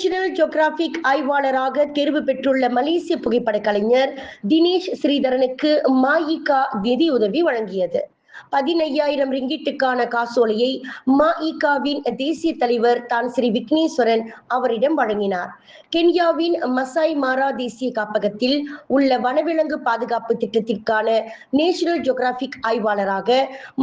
National geographic ஆய்வாளராக தேர்வு பெற்றுள்ள மலேசிய புகைப்பட கலைஞர் தினேஷ் ஸ்ரீதரனுக்கு மாயிகா நிதியுதவி வழங்கியது. பதினையாயிரம் ரிங்கிட்டுக்கான காசோலையை மஇகாவின் தேசிய தலைவர் தான் ஸ்ரீ விக்னேஸ்வரன் அவரிடம் வழங்கினார். கென்யாவின் மசாய் மாரா தேசிய காப்பகத்தில் உள்ள வனவிலங்கு பாதுகாப்பு திட்டத்திற்கான நேஷனல் ஜியோகிராபிக் ஆய்வாளராக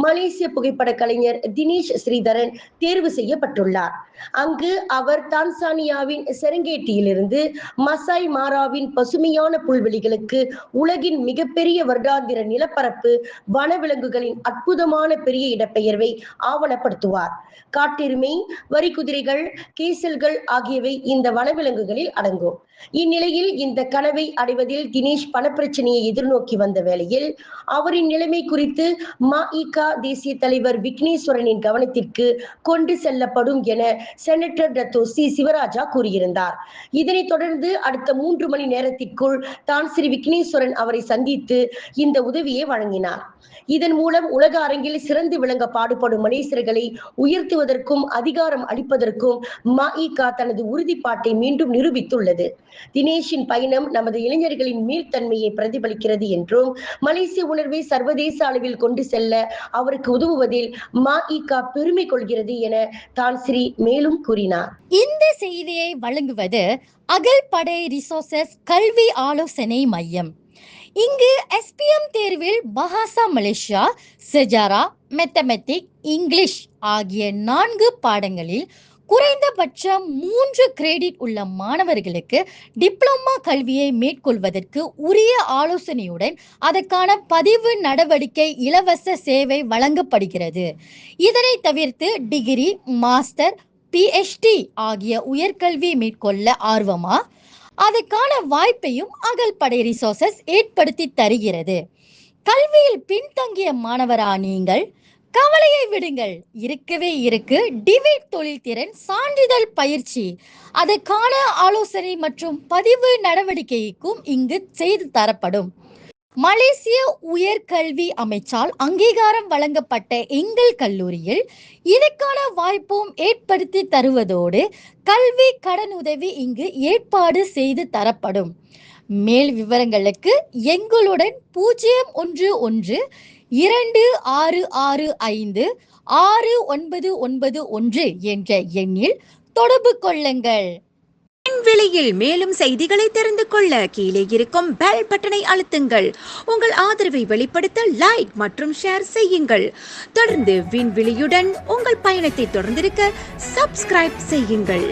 மலேசிய புகைப்பட கலைஞர் தினேஷ் ஸ்ரீதரன் தேர்வு செய்யப்பட்டுள்ளார். அங்கு அவர் தான்சானியாவின் செரங்கேட்டியிலிருந்து மசாய் மாராவின் பசுமையான புல்வெளிகளுக்கு உலகின் மிகப்பெரிய வருடாந்திர நிலப்பரப்பு வனவிலங்குகளின் அற்புதமான பெரிய இடப்பெயர்வை ஆவணப்படுத்துவார். காட்டெருமை வரிக்குதிரைகள் கேசல்கள் ஆகியவை இந்த வனவிலங்குகளில் அடங்கும். இந்நிலையில் இந்த கனவை அடைவதில் தினேஷ் பணப்பிரச்சனையை எதிர்நோக்கி வந்த வேளையில் அவரின் நிலைமை குறித்து மஇகா தேசிய தலைவர் விக்னேஸ்வரனின் கவனத்திற்கு கொண்டு செல்லப்படும் என செனட்டர் டத்தோ சி. சிவராஜா கூறியிருந்தார். இதனைத் தொடர்ந்து அடுத்த மூன்று மணி நேரத்திற்குள் தான் ஸ்ரீ விக்னேஸ்வரன் அவரை சந்தித்து இந்த உதவியை வழங்கினார். இதன் மூலம் உலக அரங்கில் சிறந்து விளங்க பாடுபடும் மலேசியர்களை உயர்த்துவதற்கும் அதிகாரம் அளிப்பதற்கும் மஇகா தனது உறுதிப்பாட்டை மீண்டும் நிரூபித்துள்ளது. தினேஷின் பயணம் நமது இளைஞர்களின் மீள்தன்மையை பிரதிபலிக்கிறது என்றும் மலேசிய உணர்வை சர்வதேச அளவில் கொண்டு செல்ல அவருக்கு உதவுவதில் மஇகா பெருமை கொள்கிறது என தான் ஸ்ரீ மேலும் கூறினார். இந்த செய்தியை வழங்குவது அகல் படை ரிசோர்சஸ் கல்வி ஆலோசனை மையம். இங்கு எஸ்பிஎம் தேர்வில் பஹாசா மலேசியா செஜாரா மெத்தமெட்டிக் இங்கிலீஷ் ஆகிய நான்கு பாடங்களில் குறைந்தபட்சம் மூன்று கிரெடிட் உள்ள மாணவர்களுக்கு டிப்ளமா கல்வியை மேற்கொள்வதற்கு உரிய ஆலோசனையுடன் அதற்கான பதிவு நடவடிக்கை இலவச சேவை வழங்கப்படுகிறது. இதனை தவிர்த்து டிகிரி மாஸ்டர் பிஎச்டி ஆகிய உயர்கல்வி மேற்கொள்ள ஆர்வமா? அதற்கான வாய்ப்பையும் அகல்படை ரிசோர்சஸ் ஏற்படுத்தி தருகிறது. கல்வியில் பின்தங்கிய மாணவரா நீங்கள்? கவலையை விடுங்கள். இருக்கவே இருக்கு. டிவிட் தொழில்திறன் சான்றிதழ் பயிற்சி. அதற்கான ஆலோசனை மற்றும் பதிவு நடவடிக்கைக்கும் இங்கு செய்து தரப்படும். மலேசிய உயர்கல்வி அமைச்சால் அங்கீகாரம் வழங்கப்பட்ட எங்கள் கல்லூரியில் இதற்கான வாய்ப்பும் ஏற்படுத்தி தருவதோடு கல்வி கடனுதவி இங்கு ஏற்பாடு செய்து தரப்படும். மேல் விவரங்களுக்கு எங்களுடன் பூஜ்ஜியம் ஒன்று ஒன்று இரண்டு ஆறு ஆறு ஐந்து ஆறு ஒன்பது ஒன்பது ஒன்று என்ற எண்ணில் தொடர்பு கொள்ளுங்கள். விலையில் மேலும் செய்திகளை தெரிந்து கொள்ள கீழே இருக்கும் பெல் பட்டனை அழுத்துங்கள். உங்கள் ஆதரவை வெளிப்படுத்த லைக் மற்றும் ஷேர் செய்யுங்கள். தொடர்ந்து விண்வெளியுடன் உங்கள் பயணத்தை தொடர்ந்திருக்க சப்ஸ்கிரைப் செய்யுங்கள்.